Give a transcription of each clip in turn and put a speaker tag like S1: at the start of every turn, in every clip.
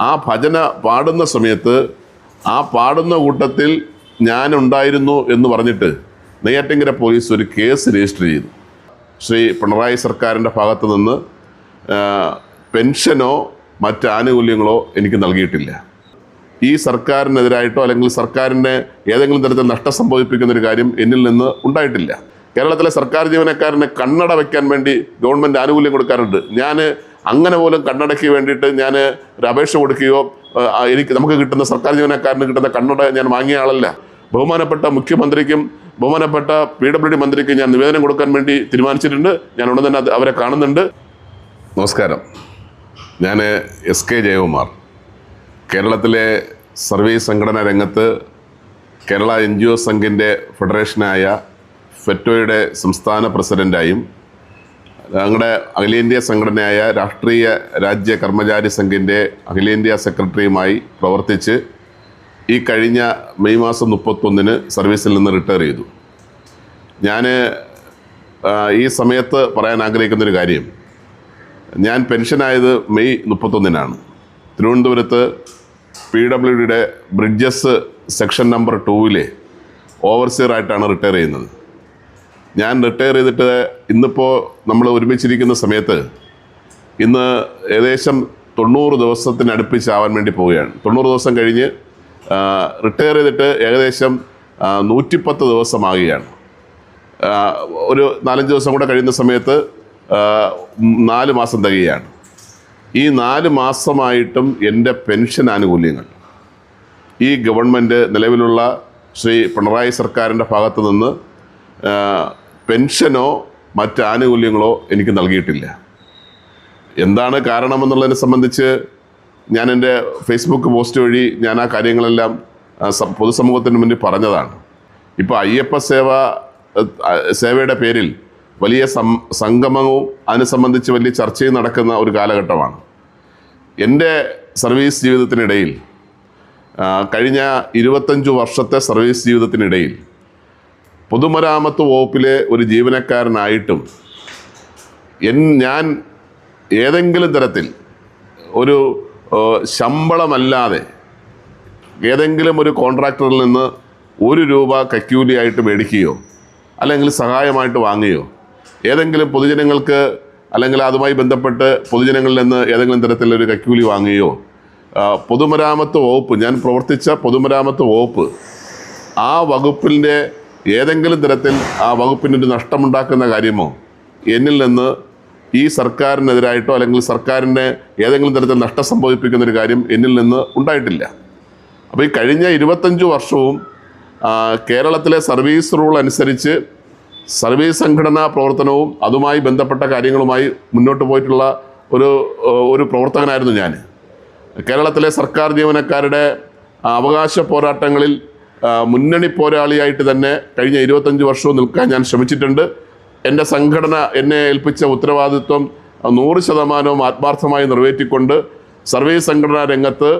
S1: ആ ഭജന പാടുന്ന സമയത്ത് ആ പാടുന്ന കൂട്ടത്തിൽ ഞാനുണ്ടായിരുന്നു എന്ന് പറഞ്ഞിട്ട് നെയ്യാറ്റിങ്കര പോലീസ് ഒരു കേസ് രജിസ്റ്റർ ചെയ്തു. ശ്രീ പിണറായി സർക്കാരിന്റെ ഭാഗത്ത് നിന്ന് പെൻഷനോ മറ്റ് ആനുകൂല്യങ്ങളോ എനിക്ക് നൽകിയിട്ടില്ല. ഈ സർക്കാരിനെതിരായിട്ടോ അല്ലെങ്കിൽ സർക്കാരിന്റെ ഏതെങ്കിലും തരത്തിൽ നഷ്ടം സംഭവിപ്പിക്കുന്ന ഒരു കാര്യം എന്നിൽ നിന്ന് ഉണ്ടായിട്ടില്ല. കേരളത്തിലെ സർക്കാർ ജീവനക്കാരനെ കണ്ണട വയ്ക്കാൻ വേണ്ടി ഗവൺമെന്റ് ആനുകൂല്യം കൊടുക്കാറുണ്ട്. ഞാൻ അങ്ങനെ പോലും കണ്ണടയ്ക്ക് വേണ്ടിയിട്ട് ഞാൻ ഒരു അപേക്ഷ കൊടുക്കുകയോ എനിക്ക് നമുക്ക് കിട്ടുന്ന സർക്കാർ ജീവനക്കാരന് കിട്ടുന്ന കണ്ണട ഞാൻ വാങ്ങിയ ആളല്ല. ബഹുമാനപ്പെട്ട മുഖ്യമന്ത്രിക്കും ബഹുമാനപ്പെട്ട പി ഡബ്ല്യു ഡി മന്ത്രിക്കും ഞാൻ നിവേദനം കൊടുക്കാൻ വേണ്ടി തീരുമാനിച്ചിട്ടുണ്ട്. ഞാൻ ഉടൻ തന്നെ അവരെ കാണുന്നുണ്ട്. നമസ്കാരം. ഞാൻ എസ് കെ ജയകുമാർ. കേരളത്തിലെ സർവീസ് സംഘടനാ രംഗത്ത് കേരള എൻ ജി ഒ സംഘിന്റെ ഫെഡറേഷനായ ഫെറ്റോയുടെ സംസ്ഥാന പ്രസിഡന്റായും ഞങ്ങളുടെ അഖിലേന്ത്യാ സംഘടനയായ രാഷ്ട്രീയ രാജ്യ കർമ്മചാരി സംഘിന്റെ അഖിലേന്ത്യാ സെക്രട്ടറിയുമായി പ്രവർത്തിച്ച് ഈ കഴിഞ്ഞ മെയ് മാസം മുപ്പത്തൊന്നിന് സർവീസിൽ നിന്ന് റിട്ടയർ ചെയ്തു. ഞാൻ ഈ സമയത്ത് പറയാൻ ആഗ്രഹിക്കുന്നൊരു കാര്യം. ഞാൻ പെൻഷനായത് മെയ് മുപ്പത്തൊന്നിനാണ്. തിരുവനന്തപുരത്ത് പി ഡബ്ല്യു ഡിയുടെ ബ്രിഡ്ജസ് സെക്ഷൻ നമ്പർ ടൂവിലെ ഓവർസിയർ ആയിട്ടാണ് റിട്ടയർ ചെയ്യുന്നത്. ഞാൻ റിട്ടയർ ചെയ്തിട്ട് ഇന്നിപ്പോൾ നമ്മൾ ഒരുമിച്ചിരിക്കുന്ന സമയത്ത് ഇന്ന് ഏകദേശം തൊണ്ണൂറ് ദിവസത്തിനടുപ്പിച്ചാവാൻ വേണ്ടി പോവുകയാണ്. തൊണ്ണൂറ് ദിവസം കഴിഞ്ഞ് റിട്ടയർ ചെയ്തിട്ട് ഏകദേശം നൂറ്റിപ്പത്ത് ദിവസമാകുകയാണ്. ഒരു നാലഞ്ച് ദിവസം കൂടെ കഴിയുന്ന സമയത്ത് നാല് മാസം തികയാണ് ഈ നാല് മാസമായിട്ടും എന്റെ പെൻഷൻ ആനുകൂല്യങ്ങൾ ഈ ഗവൺമെന്റ് നിലവിലുള്ള ശ്രീ പിണറായി സർക്കാരിന്റെ ഭാഗത്തു നിന്ന് പെൻഷനോ മറ്റ് ആനുകൂല്യങ്ങളോ എനിക്ക് നൽകിയിട്ടില്ല. എന്താണ് കാരണമെന്നുള്ളതിനെ സംബന്ധിച്ച് ഞാൻ എന്റെ ഫേസ്ബുക്ക് പോസ്റ്റ് വഴി ഞാൻ ആ കാര്യങ്ങളെല്ലാം പൊതുസമൂഹത്തിന് മുന്നിൽ പറഞ്ഞതാണ്. ഇപ്പോൾ അയ്യപ്പ സേവ സേവയുടെ പേരിൽ വലിയ സം സംഗമവും അതിനെ സംബന്ധിച്ച് വലിയ ചർച്ചയും നടക്കുന്ന ഒരു കാലഘട്ടമാണ്. എന്റെ സർവീസ് ജീവിതത്തിനിടയിൽ കഴിഞ്ഞ ഇരുപത്തഞ്ച് വർഷത്തെ സർവീസ് ജീവിതത്തിനിടയിൽ പൊതുമരാമത്ത് വകുപ്പിലെ ഒരു ജീവനക്കാരനായിട്ടും എൻ ഞാൻ ഏതെങ്കിലും തരത്തിൽ ഒരു ശമ്പളമല്ലാതെ ഏതെങ്കിലും ഒരു കോൺട്രാക്ടറിൽ നിന്ന് ഒരു രൂപ കക്കൂലിയായിട്ട് മേടിക്കുകയോ അല്ലെങ്കിൽ സഹായമായിട്ട് വാങ്ങുകയോ ഏതെങ്കിലും പൊതുജനങ്ങൾക്ക് അല്ലെങ്കിൽ അതുമായി ബന്ധപ്പെട്ട് പൊതുജനങ്ങളിൽ നിന്ന് ഏതെങ്കിലും തരത്തിലൊരു കക്കൂലി വാങ്ങുകയോ പൊതുമരാമത്ത് വകുപ്പ് ഞാൻ പ്രവർത്തിച്ച പൊതുമരാമത്ത് വകുപ്പ് ആ വകുപ്പിന്റെ ഏതെങ്കിലും തരത്തിൽ ആ വകുപ്പിന് ഒരു നഷ്ടമുണ്ടാക്കുന്ന കാര്യമോ? എന്നിൽ നിന്ന് ഈ സർക്കാരിനെതിരായിട്ടോ അല്ലെങ്കിൽ സർക്കാരിന്റെ ഏതെങ്കിലും തരത്തിൽ നഷ്ടം സംഭവിപ്പിക്കുന്ന ഒരു കാര്യം എന്നിൽ നിന്ന് ഉണ്ടായിട്ടില്ല. അപ്പോൾ ഈ കഴിഞ്ഞ ഇരുപത്തഞ്ച് വർഷവും കേരളത്തിലെ സർവീസ് റൂൾ അനുസരിച്ച് സർവീസ് സംഘടനാ പ്രവർത്തനവും അതുമായി ബന്ധപ്പെട്ട കാര്യങ്ങളുമായി മുന്നോട്ട് പോയിട്ടുള്ള ഒരു ഒരു പ്രവർത്തകനായിരുന്നു ഞാൻ കേരളത്തിലെ സർക്കാർ ജീവനക്കാരുടെ അവകാശ പോരാട്ടങ്ങളിൽ മുന്നണി പോരാളിയായിട്ട് തന്നെ കഴിഞ്ഞ ഇരുപത്തഞ്ച് വർഷവും നിൽക്കാൻ ഞാൻ ശ്രമിച്ചിട്ടുണ്ട്. എന്റെ സംഘടന എന്നെ ഏൽപ്പിച്ച ഉത്തരവാദിത്വം നൂറ് ശതമാനവും ആത്മാർത്ഥമായി നിറവേറ്റിക്കൊണ്ട് സർവേ സംഘടനാ രംഗത്ത്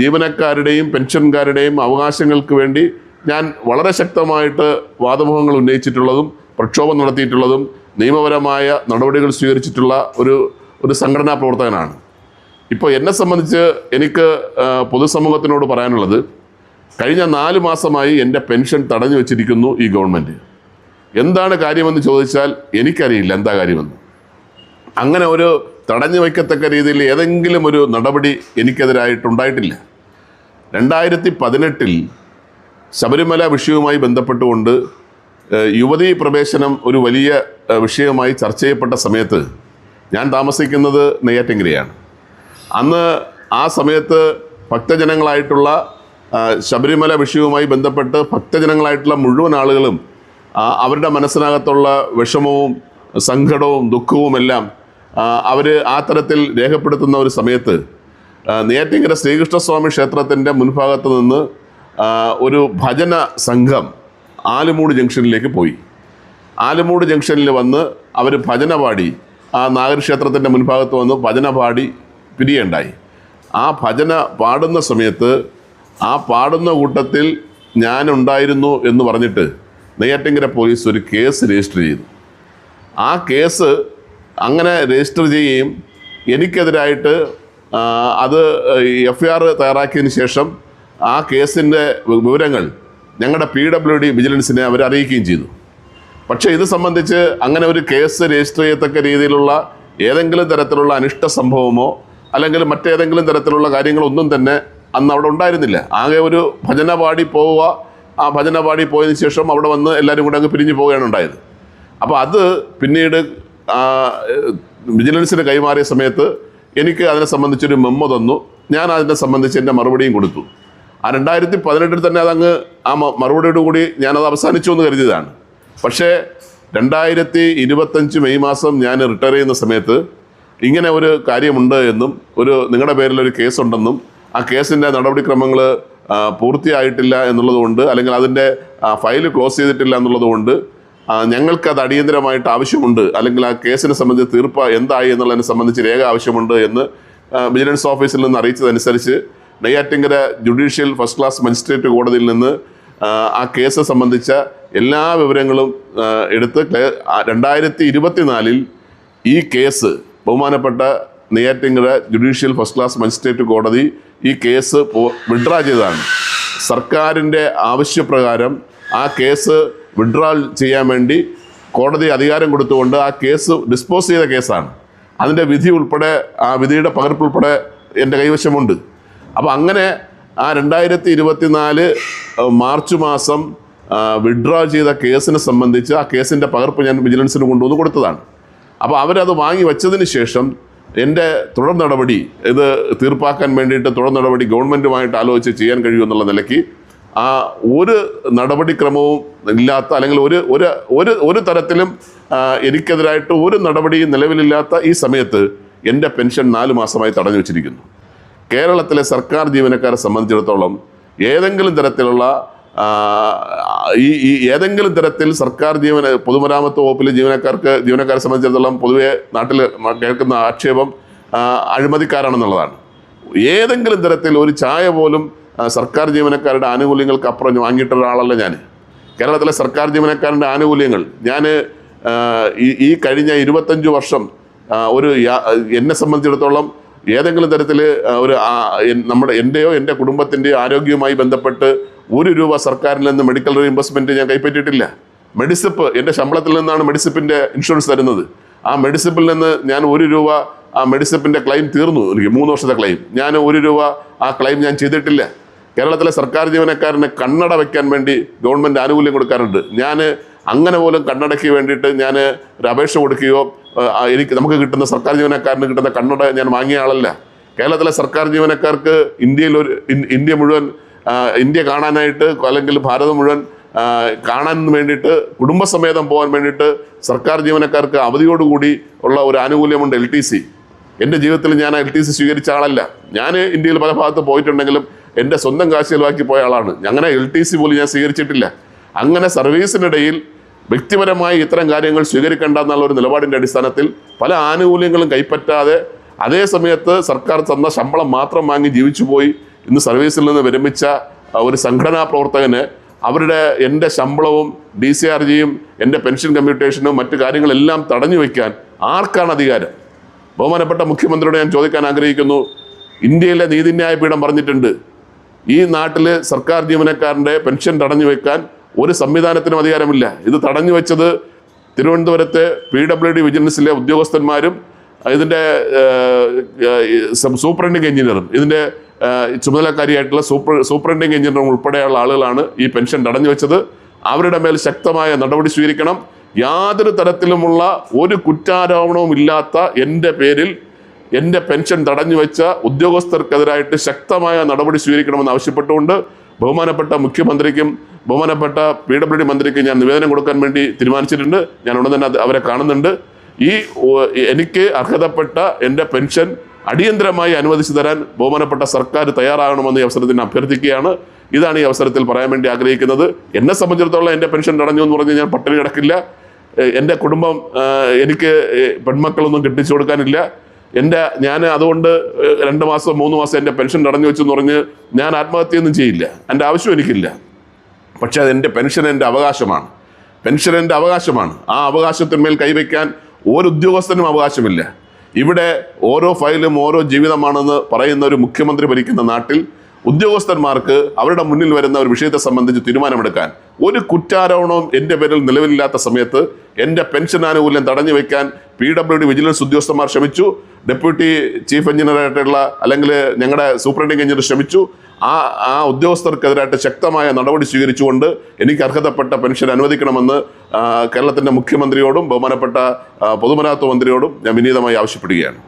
S1: ജീവനക്കാരുടെയും പെൻഷൻകാരുടെയും അവകാശങ്ങൾക്ക് വേണ്ടി ഞാൻ വളരെ ശക്തമായിട്ട് വാദമുഖങ്ങൾ ഉന്നയിച്ചിട്ടുള്ളതും പ്രക്ഷോഭം നടത്തിയിട്ടുള്ളതും നിയമപരമായ നടപടികൾ സ്വീകരിച്ചിട്ടുള്ള ഒരു ഒരു സംഘടനാ പ്രവർത്തകനാണ്. ഇപ്പോൾ എന്നെ സംബന്ധിച്ച് എനിക്ക് പൊതുസമൂഹത്തിനോട് പറയാനുള്ളത് കഴിഞ്ഞ നാല് മാസമായി എന്റെ പെൻഷൻ തടഞ്ഞു വെച്ചിരിക്കുന്നു ഈ ഗവൺമെന്റ്. എന്താണ് കാര്യമെന്ന് ചോദിച്ചാൽ എനിക്കറിയില്ല എന്താ കാര്യമെന്ന്. അങ്ങനെ ഒരു തടഞ്ഞു വയ്ക്കത്തക്ക രീതിയിൽ ഏതെങ്കിലും ഒരു നടപടി എനിക്കെതിരായിട്ടുണ്ടായിട്ടില്ല. രണ്ടായിരത്തി പതിനെട്ടിൽ ശബരിമല വിഷയവുമായി ബന്ധപ്പെട്ടുകൊണ്ട് യുവതീ പ്രവേശനം ഒരു വലിയ വിഷയമായി ചർച്ച ചെയ്യപ്പെട്ട സമയത്ത് ഞാൻ താമസിക്കുന്നത് നെയ്യാറ്റിങ്കരയാണ് അന്ന് ആ സമയത്ത് ഭക്തജനങ്ങളായിട്ടുള്ള ശബരിമല വിഷയവുമായി ബന്ധപ്പെട്ട് ഭക്തജനങ്ങളായിട്ടുള്ള മുഴുവൻ ആളുകളും അവരുടെ മനസ്സിനകത്തുള്ള വിഷമവും സങ്കടവും ദുഃഖവുമെല്ലാം അവർ ആ തരത്തിൽ രേഖപ്പെടുത്തുന്ന ഒരു സമയത്ത് നെയ്യാറ്റിങ്കര ശ്രീകൃഷ്ണസ്വാമി ക്ഷേത്രത്തിന്റെ മുൻഭാഗത്ത് നിന്ന് ഒരു ഭജന സംഘം ആലുമൂട് ജംഗ്ഷനിലേക്ക് പോയി. ആലുമൂട് ജംഗ്ഷനിൽ വന്ന് അവർ ഭജന പാടി ആ നാഗരക്ഷേത്രത്തിന്റെ മുൻഭാഗത്ത് വന്ന് ഭജന പാടി പിരിയുണ്ടായി ആ ഭജന പാടുന്ന സമയത്ത് ആ പാടുന്ന കൂട്ടത്തിൽ ഞാനുണ്ടായിരുന്നു എന്ന് പറഞ്ഞിട്ട് നെയ്യാറ്റിങ്കര പോലീസ് ഒരു കേസ് രജിസ്റ്റർ ചെയ്തു ആ കേസ് അങ്ങനെ രജിസ്റ്റർ ചെയ്യുകയും എനിക്കെതിരായിട്ട് അത് എഫ് ഐ ആർ തയ്യാറാക്കിയതിന് ശേഷം ആ കേസിന്റെ വിവരങ്ങൾ ഞങ്ങളുടെ പി ഡബ്ല്യു ഡി വിജിലൻസിനെ അവർ അറിയിക്കുകയും ചെയ്തു. പക്ഷേ ഇത് സംബന്ധിച്ച് അങ്ങനെ ഒരു കേസ് രജിസ്റ്റർ ചെയ്യത്തക്ക രീതിയിലുള്ള ഏതെങ്കിലും തരത്തിലുള്ള അനിഷ്ട സംഭവമോ അല്ലെങ്കിൽ മറ്റേതെങ്കിലും തരത്തിലുള്ള കാര്യങ്ങളൊന്നും തന്നെ അന്ന് അവിടെ ഉണ്ടായിരുന്നില്ല. ആകെ ഒരു ഭജന പാടി പോവുക. ആ ഭജന പാടി പോയതിനു ശേഷം അവിടെ വന്ന് എല്ലാവരും കൂടെ അങ്ങ് പിരിഞ്ഞു പോവുകയാണ് ഉണ്ടായത്. അപ്പോൾ അത് പിന്നീട് വിജിലൻസിന് കൈമാറിയ സമയത്ത് എനിക്ക് അതിനെ സംബന്ധിച്ചൊരു മെമ്മോ തന്നു. ഞാൻ അതിനെ സംബന്ധിച്ച് എന്റെ മറുപടിയും കൊടുത്തു. ആ രണ്ടായിരത്തി പതിനെട്ടിൽ തന്നെ അതങ്ങ് ആ മറുപടിയോട് കൂടി ഞാനത് അവസാനിച്ചു എന്ന് കരുതിയതാണ്. പക്ഷേ രണ്ടായിരത്തി ഇരുപത്തഞ്ച് മെയ് മാസം ഞാൻ റിട്ടയർ ചെയ്യുന്ന സമയത്ത് ഇങ്ങനെ ഒരു കാര്യമുണ്ട് എന്നും ഒരു നിങ്ങളുടെ പേരിൽ ഒരു കേസുണ്ടെന്നും ആ കേസിന്റെ നടപടിക്രമങ്ങൾ പൂർത്തിയായിട്ടില്ല എന്നുള്ളതുകൊണ്ട് അല്ലെങ്കിൽ അതിന്റെ ഫയൽ ക്ലോസ് ചെയ്തിട്ടില്ല എന്നുള്ളതുകൊണ്ട് ഞങ്ങൾക്ക് ഞങ്ങൾക്കത് അടിയന്തരമായിട്ട് ആവശ്യമുണ്ട്. അല്ലെങ്കിൽ ആ കേസിനെ സംബന്ധിച്ച് തീർപ്പ് എന്തായി എന്നുള്ളതിനെ സംബന്ധിച്ച് രേഖ ആവശ്യമുണ്ട് എന്ന് വിജിലൻസ് ഓഫീസിൽ നിന്ന് അറിയിച്ചതനുസരിച്ച് Neyyattinkara judicial first class magistrate കോടതിയിൽ നിന്ന് ആ, കേസ് സംബന്ധിച്ച എല്ലാ വിവരങ്ങളും എടുത്ത് രണ്ടായിരത്തി ഇരുപത്തിനാലിൽ ഈ കേസ് ബഹുമാനപ്പെട്ട Neyyattinkara judicial first class magistrate കോടതി ഈ കേസ് വിഡ്രാ ചെയ്തതാണ്. സർക്കാരിന്റെ ആവശ്യപ്രകാരം ആ കേസ് വിഡ്രാ ചെയ്യാൻ വേണ്ടി കോടതി അധികാരം കൊടുത്തുകൊണ്ട് ആ കേസ് ഡിസ്പോസ് ചെയ്ത കേസാണ്. അതിന്റെ വിധി ഉൾപ്പെടെ ആ വിധിയുടെ പകർപ്പ് ഉൾപ്പെടെ എന്റെ കൈവശമുണ്ട്. അപ്പോൾ അങ്ങനെ ആ രണ്ടായിരത്തി ഇരുപത്തിനാല് മാർച്ച് മാസം വിഡ്രാ ചെയ്ത കേസിനെ സംബന്ധിച്ച് ആ കേസിന്റെ പകർപ്പ് ഞാൻ വിജിലൻസിന് കൊണ്ടുവന്ന് കൊടുത്തതാണ്. അപ്പോൾ അവരത് വാങ്ങി വെച്ചതിന് ശേഷം എന്റെ തുടർ നടപടി ഇത് തീർപ്പാക്കാൻ വേണ്ടിയിട്ട് തുടർ നടപടി ഗവൺമെന്റുമായിട്ട് ആലോചിച്ച് ചെയ്യാൻ കഴിയുമെന്നുള്ള നിലയ്ക്ക് ആ ഒരു നടപടിക്രമവും ഇല്ലാത്ത അല്ലെങ്കിൽ ഒരു ഒരു ഒരു ഒരു തരത്തിലും എനിക്കെതിരായിട്ട് ഒരു നടപടിയും നിലവിലില്ലാത്ത ഈ സമയത്ത് എന്റെ പെൻഷൻ നാല് മാസമായി തടഞ്ഞു വെച്ചിരിക്കുന്നു. കേരളത്തിലെ സർക്കാർ ജീവനക്കാരെ സംബന്ധിച്ചിടത്തോളം ഏതെങ്കിലും തരത്തിലുള്ള ഈ ഈ ഏതെങ്കിലും തരത്തിൽ സർക്കാർ ജീവന പൊതുമരാമത്ത് വകുപ്പിലെ ജീവനക്കാർക്ക് ജീവനക്കാരെ സംബന്ധിച്ചിടത്തോളം പൊതുവെ നാട്ടിൽ കേൾക്കുന്ന ആക്ഷേപം അഴിമതിക്കാരാണെന്നുള്ളതാണ്. ഏതെങ്കിലും തരത്തിൽ ഒരു ചായ പോലും സർക്കാർ ജീവനക്കാരുടെ ആനുകൂല്യങ്ങൾക്ക് അപ്പുറം വാങ്ങിയിട്ട ഒരാളല്ല ഞാൻ കേരളത്തിലെ സർക്കാർ ജീവനക്കാരന്റെ ആനുകൂല്യങ്ങൾ ഞാൻ ഈ കഴിഞ്ഞ ഇരുപത്തഞ്ച് വർഷം ഒരു എന്നെ സംബന്ധിച്ചിടത്തോളം ഏതെങ്കിലും തരത്തിൽ ഒരു നമ്മുടെ എന്റെയോ എന്റെ കുടുംബത്തിന്റെയോ ആരോഗ്യവുമായി ബന്ധപ്പെട്ട് ഒരു രൂപ സർക്കാരിൽ നിന്ന് മെഡിക്കൽ റീഇംബേഴ്സ്മെന്റ് ഞാൻ കൈപ്പറ്റിയിട്ടില്ല. മെഡിസിപ്പ് എന്റെ ശമ്പളത്തിൽ നിന്നാണ് മെഡിസിപ്പിന്റെ ഇൻഷുറൻസ് തരുന്നത്. ആ മെഡിസിപ്പിൽ നിന്ന് ഞാൻ ഒരു രൂപ ആ മെഡിസിപ്പിന്റെ ക്ലെയിം തീർന്നു. എനിക്ക് മൂന്ന് വർഷത്തെ ക്ലെയിം ഞാൻ ഒരു രൂപ ആ ക്ലെയിം ഞാൻ ചെയ്തിട്ടില്ല. കേരളത്തിലെ സർക്കാർ ജീവനക്കാരന് കണ്ണട വെക്കാൻ വേണ്ടി ഗവൺമെന്റ് ആനുകൂല്യം കൊടുക്കാറുണ്ട്. ഞാൻ അങ്ങനെ പോലും കണ്ണടയ്ക്ക് വേണ്ടിയിട്ട് ഞാൻ ഒരു അപേക്ഷ കൊടുക്കുകയോ എനിക്ക് നമുക്ക് കിട്ടുന്ന സർക്കാർ ജീവനക്കാരന് കിട്ടുന്ന കണ്ണട ഞാൻ വാങ്ങിയ ആളല്ല. കേരളത്തിലെ സർക്കാർ ജീവനക്കാർക്ക് ഇന്ത്യയിൽ ഒരു ഇന്ത്യ മുഴുവൻ ഇന്ത്യ കാണാനായിട്ട് അല്ലെങ്കിൽ ഭാരതം മുഴുവൻ കാണാൻ വേണ്ടിയിട്ട് കുടുംബസമേതം പോകാൻ വേണ്ടിയിട്ട് സർക്കാർ ജീവനക്കാർക്ക് അവധിയോടുകൂടി ഉള്ള ഒരു ആനുകൂല്യമുണ്ട് എൽ ടി സി. എന്റെ ജീവിതത്തിൽ ഞാൻ എൽ ടി സി സ്വീകരിച്ച ആളല്ല. ഞാൻ ഇന്ത്യയിൽ പല ഭാഗത്ത് പോയിട്ടുണ്ടെങ്കിലും എന്റെ സ്വന്തം കാശ് ചിലവാക്കി പോയ ആളാണ്. അങ്ങനെ എൽ ടി സി പോലും ഞാൻ സ്വീകരിച്ചിട്ടില്ല. അങ്ങനെ സർവീസിനിടയിൽ വ്യക്തിപരമായി ഇത്തരം കാര്യങ്ങൾ സ്വീകരിക്കേണ്ട എന്നുള്ള ഒരു നിലപാടിന്റെ അടിസ്ഥാനത്തിൽ പല ആനുകൂല്യങ്ങളും കൈപ്പറ്റാതെ അതേ സമയത്ത് സർക്കാർ തന്ന ശമ്പളം മാത്രം വാങ്ങി ജീവിച്ചു പോയി ഇന്ന് സർവീസിൽ നിന്ന് വിരമിച്ച ഒരു സംഘടനാ പ്രവർത്തകന് അവരുടെ എന്റെ ശമ്പളവും ഡി സി ആർ ജിയും എന്റെ പെൻഷൻ കമ്മ്യൂട്ടേഷനും മറ്റു കാര്യങ്ങളെല്ലാം തടഞ്ഞു വയ്ക്കാൻ ആർക്കാണ് അധികാരം? ബഹുമാനപ്പെട്ട മുഖ്യമന്ത്രിയോട് ഞാൻ ചോദിക്കാൻ ആഗ്രഹിക്കുന്നു. ഇന്ത്യയിലെ നീതിന്യായ പീഠം പറഞ്ഞിട്ടുണ്ട്. ഈ നാട്ടിൽ സർക്കാർ ജീവനക്കാരന്റെ പെൻഷൻ തടഞ്ഞു വെക്കാൻ ഒരു സംവിധാനത്തിനും അധികാരമില്ല. ഇത് തടഞ്ഞു വെച്ചത് തിരുവനന്തപുരത്തെ പി ഡബ്ല്യു ഡി വിജിലൻസിലെ ഉദ്യോഗസ്ഥന്മാരും ഇതിന്റെ സൂപ്രണ്ടിങ് എഞ്ചിനീയറും. ഇതിന്റെ ചുമതലക്കാരിയായിട്ടുള്ള സൂപ്പർ സൂപ്രണ്ടിങ് എഞ്ചിനീയർ ഉൾപ്പെടെയുള്ള ആളുകളാണ് ഈ പെൻഷൻ തടഞ്ഞു വെച്ചത്. അവരുടെ മേൽ ശക്തമായ നടപടി സ്വീകരിക്കണം. യാതൊരു തരത്തിലുമുള്ള ഒരു കുറ്റാരോപണവും ഇല്ലാത്ത എന്റെ പേരിൽ എന്റെ പെൻഷൻ തടഞ്ഞു വെച്ച ഉദ്യോഗസ്ഥർക്കെതിരായിട്ട് ശക്തമായ നടപടി സ്വീകരിക്കണമെന്ന് ആവശ്യപ്പെട്ടുകൊണ്ട് ബഹുമാനപ്പെട്ട മുഖ്യമന്ത്രിക്കും ബഹുമാനപ്പെട്ട പി ഡബ്ല്യു ഡി മന്ത്രിക്കും ഞാൻ നിവേദനം കൊടുക്കാൻ വേണ്ടി തീരുമാനിച്ചിട്ടുണ്ട്. ഞാൻ ഉടൻ തന്നെ അവരെ കാണുന്നുണ്ട്. ഈ എനിക്ക് അർഹതപ്പെട്ട എന്റെ പെൻഷൻ അടിയന്തരമായി അനുവദിച്ചു തരാൻ ബഹുമാനപ്പെട്ട സർക്കാർ തയ്യാറാകണമെന്ന് ഈ അവസരത്തിൽ അഭ്യർത്ഥിക്കുകയാണ്. ഇതാണ് ഈ അവസരത്തിൽ പറയാൻ വേണ്ടി ആഗ്രഹിക്കുന്നത്. എന്നെ സംബന്ധിച്ചിടത്തോളം എന്റെ പെൻഷൻ തടഞ്ഞു എന്ന് പറഞ്ഞ് ഞാൻ പട്ടിണി കിടക്കില്ല. എന്റെ കുടുംബം എനിക്ക് പെൺമക്കളൊന്നും കെട്ടിച്ചു കൊടുക്കാനില്ല. എന്റെ ഞാൻ അതുകൊണ്ട് രണ്ട് മാസം മൂന്ന് മാസം എന്റെ പെൻഷൻ തടഞ്ഞു വെച്ചെന്ന് പറഞ്ഞ് ഞാൻ ആത്മഹത്യയൊന്നും ചെയ്യില്ല. എന്റെ ആവശ്യം എനിക്കില്ല. പക്ഷേ അതെന്റെ പെൻഷൻ എന്റെ അവകാശമാണ്. പെൻഷൻ എന്റെ അവകാശമാണ്. ആ അവകാശത്തിന്മേൽ കൈവയ്ക്കാൻ ഒരു ഉദ്യോഗസ്ഥനും അവകാശമില്ല. ഇവിടെ ഓരോ ഫയലും ഓരോ ജീവിതമാണെന്ന് പറയുന്ന ഒരു മുഖ്യമന്ത്രി ഭരിക്കുന്ന നാട്ടിൽ ഉദ്യോഗസ്ഥന്മാർക്ക് അവരുടെ മുന്നിൽ വരുന്ന ഒരു വിഷയത്തെ സംബന്ധിച്ച് തീരുമാനമെടുക്കാൻ ഒരു കുറ്റാരോപണവും എന്റെ പേരിൽ നിലവിലില്ലാത്ത സമയത്ത് എന്റെ പെൻഷൻ ആനുകൂല്യം തടഞ്ഞു വെക്കാൻ പി ഡബ്ല്യു ഡി വിജിലൻസ് ഉദ്യോഗസ്ഥന്മാർ ശ്രമിച്ചു. ഡെപ്യൂട്ടി ചീഫ് എഞ്ചിനീയറായിട്ടുള്ള അല്ലെങ്കിൽ ഞങ്ങളുടെ സൂപ്രണ്ടിങ് എഞ്ചിനീയർ ശ്രമിച്ചു. ആ ആ ഉദ്യോഗസ്ഥർക്കെതിരായിട്ട് ശക്തമായ നടപടി സ്വീകരിച്ചുകൊണ്ട് എനിക്ക് അർഹതപ്പെട്ട പെൻഷൻ അനുവദിക്കണമെന്ന് കേരളത്തിന്റെ മുഖ്യമന്ത്രിയോടും ബഹുമാനപ്പെട്ട പൊതുമരാമത്ത് മന്ത്രിയോടും ഞാൻ വിനീതമായി ആവശ്യപ്പെടുകയാണ്.